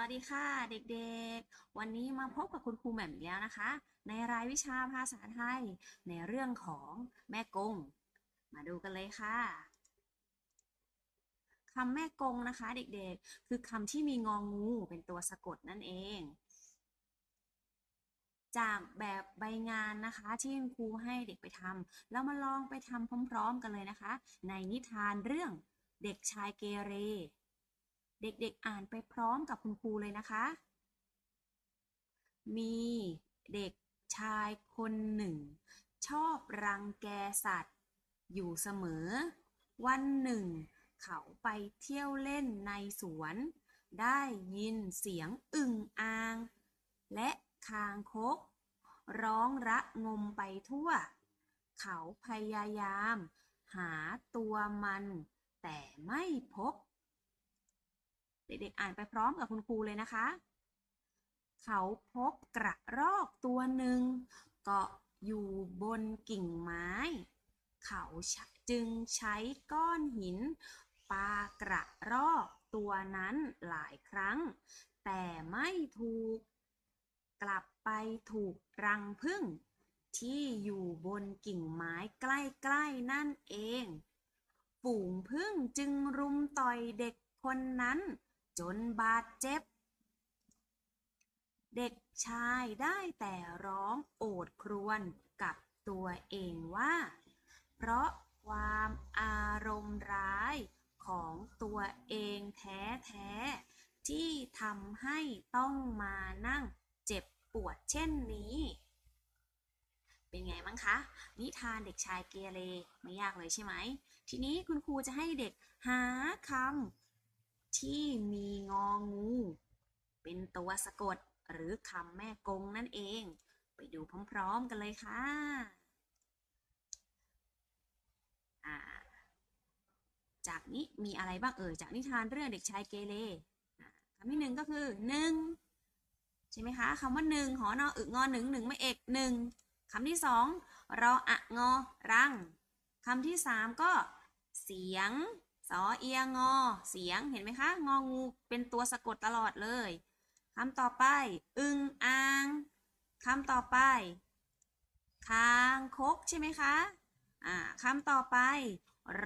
วัสดีค่ะ เด็กๆ วันนี้มาพบกับคุณครูแหม่มอีกแล้วนะคะ ในรายวิชาภาษาไทย ในเรื่องของแม่กง มาดูกันเลยค่ะคำแม่กงนะคะ เด็กๆ คือคำที่มีงองูเป็นตัวสะกดนั่นเอง จากแบบใบงานนะคะที่คุณครูให้เด็กไปทำแล้วมาลองไปทำพร้อม ๆ กันเลยนะคะ ในนิทานเรื่องเด็กชายเกเร เด็กๆอ่านไปพร้อมกับคุณครูเลยนะคะ มีเด็กชายคนหนึ่ง ชอบรังแกสัตว์ อยู่เสมอ วันหนึ่ง เขาไปเที่ยวเล่นในสวน ได้ยินเสียงอึ่งอ่าง และคางคก ร้องระงมไปทั่ว เขาพยายาม หาตัวมัน แต่ไม่พบ เด็กๆอ่านไปพร้อมกับคุณครูเลยนะคะ เขาพบกระรอกตัวหนึ่งเกาะอยู่บนกิ่งไม้ เขาจึงใช้ก้อนหินปากระรอกตัวนั้นหลายครั้ง แต่ไม่ถูกกลับไปถูกรังผึ้งที่อยู่บนกิ่งไม้ใกล้ๆนั่นเอง ฝูงผึ้งจึงรุมต่อยเด็กคนนั้น จนบาดเจ็บ เด็กชายได้แต่ร้องโอดครวญกับตัวเองว่า เพราะความอารมณ์ร้ายของตัวเองแท้ๆที่ทำให้ต้องมานั่งเจ็บปวดเช่นนี้ เป็นไงบ้างคะ นิทานเด็กชายเกเรไม่ยากเลยใช่ไหม ทีนี้คุณครูจะให้เด็กหาคำ ที่มีงองู เป็นตัวสะกดหรือคำแม่กงนั่นเอง ไปดูพร้อมๆกันเลยค่ะอ่าจากนี้มีอะไรบ้างเอ่ยจากนิทานเรื่องเด็กชายเกเรคำที่หนึ่งก็คือหนึ่งใช่ไหมคะคำว่าหนึ่งหอนออึงอหนึ่งหนึ่งไม่เอกหนึ่งคำที่สองรออะงอรังคำที่สามก็เสียง สอเอียงอ เสียงเห็นไหมคะ งองูเป็นตัวสะกดตลอดเลยคำต่อไป อึงอ่างคำต่อไปคางคกใช่ไหมคะอ่าคำต่อไป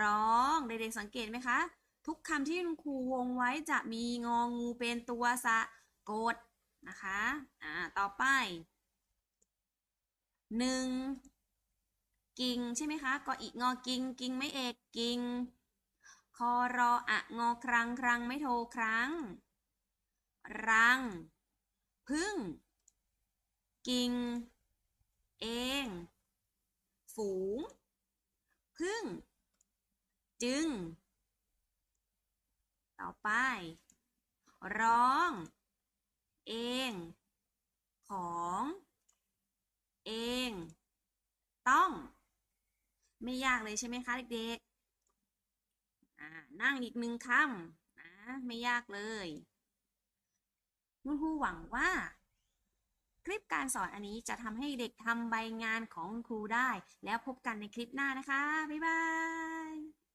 ร้องเด็กๆสังเกตไหมคะ ทุกคำที่คุณครูวงไว้จะมีงองูเป็นตัวสะกดนะคะอ่าต่อไปหนึ่งกิ่งใช่ไหมคะก็อีกงอกิ่งกิ่งไม่เอกกิ่ง คอรออะงอครังครังไม่โทครั้ง รัง พึ่ง กิง เอง ฝูง พึ่ง จึง ต่อไป ร้อง เอง ของ เอง ต้อง ไม่ยากเลยใช่ไหมคะเด็กๆ นั่งอีกหนึ่งคำนะไม่ยากเลยคุณครูหวังว่า คลิปการสอนอันนี้จะทำให้เด็กทำใบงานของคุณครูได้ แล้วพบกันในคลิปหน้านะคะ บ๊ายบาย